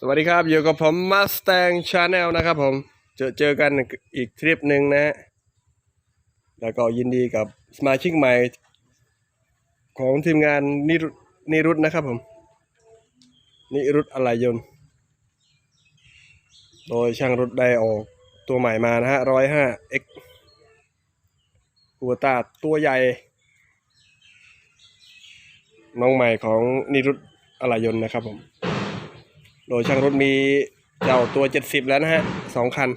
สวัสดีครับ อยู่กับผม Mustang Channel นะครับผม เจอเจอกันอีกทริปหนึ่งนะ แล้วก็ยินดีกับสมาชิกใหม่ ของทีมงานนิรุนิรุตนะครับผม นิรุตอะไรยนต์ โดยช่างรถได้ออกตัวใหม่มานะฮะร้อยห้า X หัวตาตัวใหญ่ น้องใหม่ของนิรุตอะไรยนต์นะครับผม โดยช่างรถมีเจ้าตัว 70 แล้วนะฮะสองคัน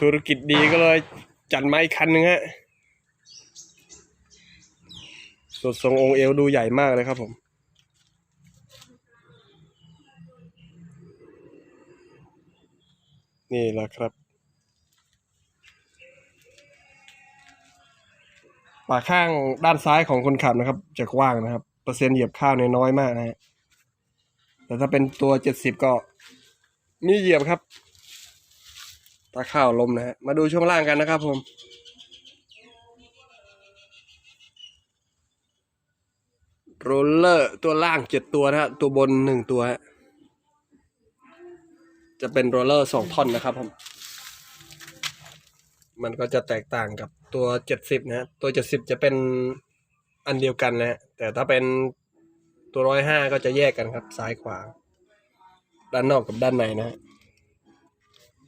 ธุรกิจดีก็เลยจัดมาอีกคันหนึ่งฮะสดทรงองค์เอวดูใหญ่มากเลยครับผม นี่แหละครับปากข้างด้านซ้ายของคนขับนะครับจะกว้างนะครับ เปอร์เซ็นต์เหยียบข้าวเนี่ยน้อยมากนะฮะ แต่ถ้าเป็นตัวเจ็ดสิบก็มีเหยียบครับ ตาข้าวลมนะฮะ มาดูช่วงล่างกันนะครับผม โรลเลอร์ตัวล่างเจ็ดตัวนะฮะ ตัวบนหนึ่งตัว จะเป็นโรลเลอร์สองท่อนนะครับผม มันก็จะแตกต่างกับตัวเจ็ดสิบนะฮะ ตัวเจ็ดสิบจะเป็นอันเดียวกันนะฮะ แต่ถ้าเป็น ตัวร้อยห้าก็จะแยกกันครับ ซ้ายขวา ด้านนอกกับด้านในนะฮะ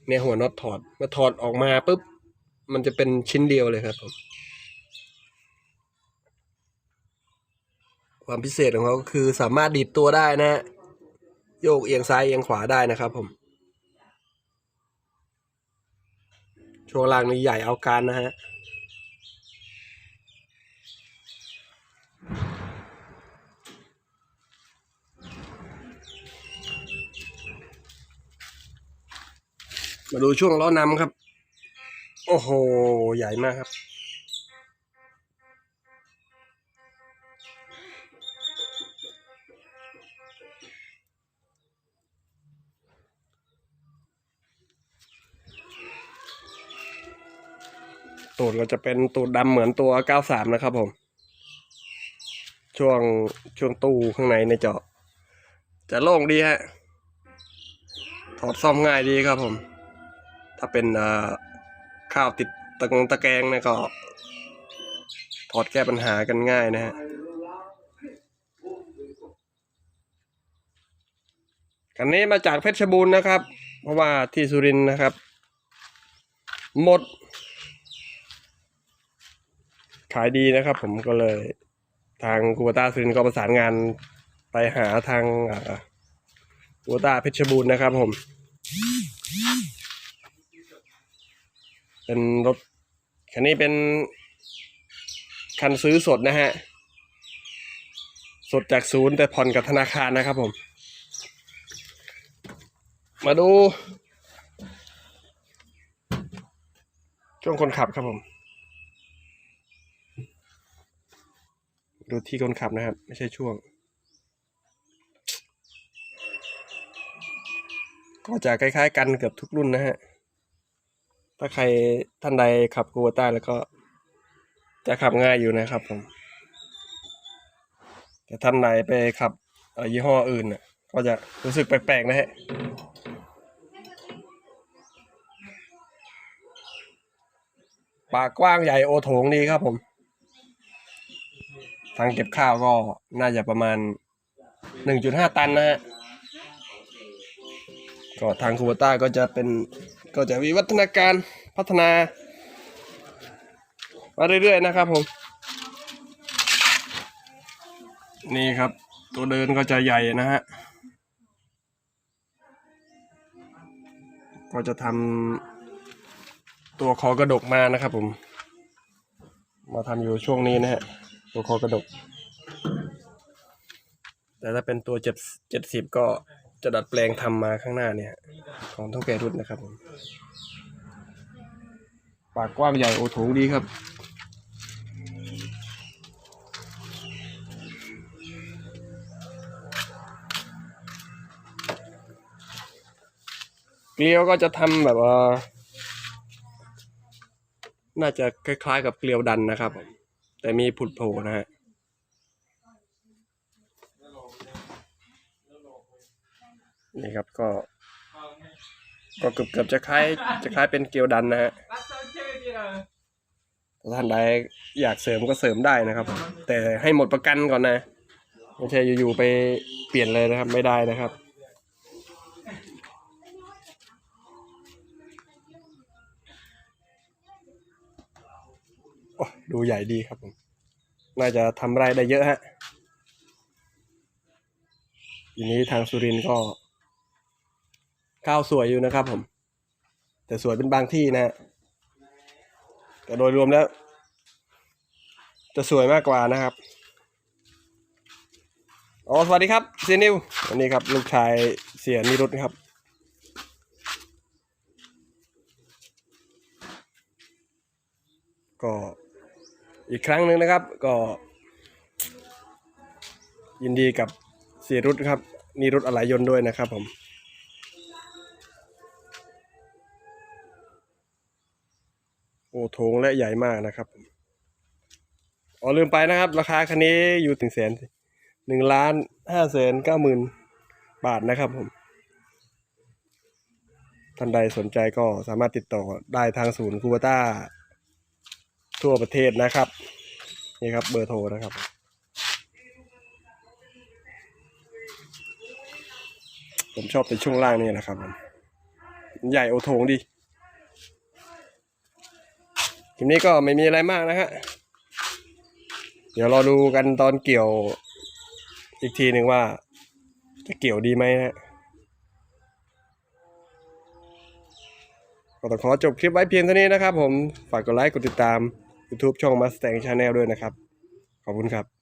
เนี่ยหัวน็อตถอดเมื่อถอดออกมาปุ๊บ มันจะเป็นชิ้นเดียวเลยครับผมความพิเศษของเขาก็คือสามารถดีดตัวได้นะฮะโยกเอียงซ้ายเอียงขวาได้นะครับผมช่วงล่างนี้ใหญ่เอาการนะฮะ มาดูช่วงล้อนำครับ โอ้โห ใหญ่มากครับ ตูดก็จะเป็นตูดดำเหมือนตัว 93 นะครับผม ช่วงช่วงตู้ข้างในในเจาะจะโล่งดีฮะถอดซ่อมง่ายดีครับผม ถ้าเป็นข้าวติดตะกงตะแกรงเนะก็ถอดแก้ปัญหากันง่ายนะฮะคันนี้มาจากเพชรบูรณ์นะครับ เพราะว่าที่สุรินทร์นะครับ หมด ขายดีนะครับ ผมก็เลย ทางกูตาสุรินทร์ก็ประสานงานไปหาทางอ่ากูตาเพชรบูรณ์นะครับผม เป็นรถคันนี้เป็นคันซื้อสดนะฮะ สดจากศูนย์แต่ผ่อนกับธนาคารนะครับผม มาดู ช่วงคนขับครับผม ดูที่คนขับนะครับ ไม่ใช่ช่วง ก็จะคล้ายๆกันเกือบทุกรุ่นนะฮะ ถ้าใครท่านใดขับกูวต้าแล้วก็ จะขับง่ายอยู่นะครับผม แต่ท่านใดไปขับยี่ห้ออื่นน่ะ ก็จะรู้สึกแปลกๆนะฮะปากกว้างใหญ่โอโถงดีครับผม ทางเก็บข้าวก็น่าจะประมาณ 1.5 ตันนะฮะ ก็ทางคูเบต้าก็จะเป็น ก็จะวิวัฒนาการพัฒนามาเรื่อยๆนะครับผม นี่ครับ ตัวเดินก็จะใหญ่นะฮะ ก็จะทำตัวคอกระดกมานะครับผม มาทำอยู่ช่วงนี้นะฮะ ตัวคอกระดก แต่ถ้าเป็นตัวเจ็ดเจ็ดสิบก็ จะดัดแปลงทำมาข้างหน้าเนี่ย ของเท่าแก่รุ่นนะครับผมปากกว้างใหญ่โอโถงดีครับ เกลียวก็จะทำแบบว่า น่าจะคล้ายๆกับเกลียวดันนะครับผมแต่มีผุดโผล่นะฮะ นี่ครับก็ ก็เกือบเกือบจะคล้ายจะคล้ายเป็นเกลียวดันนะฮะท่านใดอยากเสริมก็เสริมได้นะครับ แต่ให้หมดประกันก่อนนะไม่ใช่อยู่ๆไปเปลี่ยนเลยนะครับ ไม่ได้นะครับโอ้ดูใหญ่ดีครับผมน่าจะทำไรได้เยอะฮะทีนี้ทางสุรินทร์ก็ ข้าวสวยอยู่นะครับ ผม แต่สวยเป็นบางที่นะฮะแต่โดยรวมแล้ว จะสวยมากกว่านะครับอ๋อสวัสดีครับเสียนิววันนี้ครับ ลูกชายเสียนิรุตครับก็อีกครั้งหนึ่งนะครับ ก็ ยินดีกับเสียรุตครับนิรุตอะไหลยนต์ด้วยนะครับผม โอ้โถงและใหญ่มากนะครับอ๋อลืมไปนะครับ ราคาคันนี้อยู่ถึงแสนหนึ่งล้านห้าแสนเก้าหมื่นบาทนะครับผมท่านใดสนใจก็สามารถติดต่อได้ทางศูนย์คูบต้า ทั่วประเทศนะครับ นี่ครับเบอร์โทรนะครับ ผมชอบเป็นช่วงล่างนี่แหละครับ ใหญ่โอโถงดี คลิปนี้ก็ไม่มีอะไรมากนะฮะ เดี๋ยวรอดูกันตอนเกี่ยวอีกทีหนึ่งว่า จะเกี่ยวดีไหมนะฮะก็ต้องขอจบคลิปไว้เพียงเท่านี้นะครับผม ฝากกดไลค์ กดติดตาม YouTube ช่อง Mustang Channel ด้วยนะครับ ขอบคุณครับ